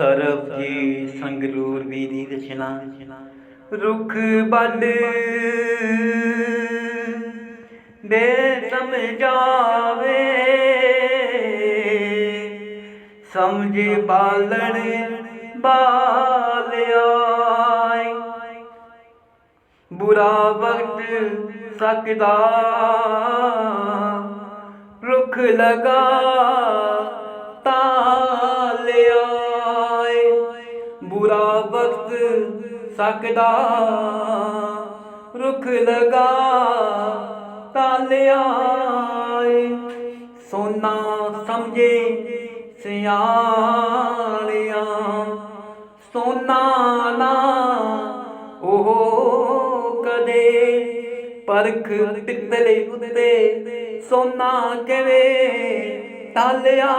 ਸਰਬ ਜੀ ਸੰਗਰੂਰ ਵੀ ਦੀ ਦਸ਼ਨਾ ਰੁੱਖ ਵੱਡ ਬੇ ਸਮਝਾਵੇ ਸਮਝ ਬਾਲਣ ਬਾਲਿਆ ਬੁਰਾ ਵਕਤ ਸਕਦਾ, ਰੁੱਖ ਲਗਾ ਬੁਰਾ ਵਕਤ ਸਕਦਾ। ਰੁੱਖ ਲਗਾ ਤਾਲਿਆ ਸੋਨਾ ਸਮਝੇ ਸਿਆਣਿਆ। ਸੋਨਾ ਨਾ ਉਹ ਕਦੇ ਪਰਖ ਪਿੱਤਲੇ ਉੱਤੇ। ਸੋਨਾ ਕਿਵੇਂ ਤਾਲਿਆ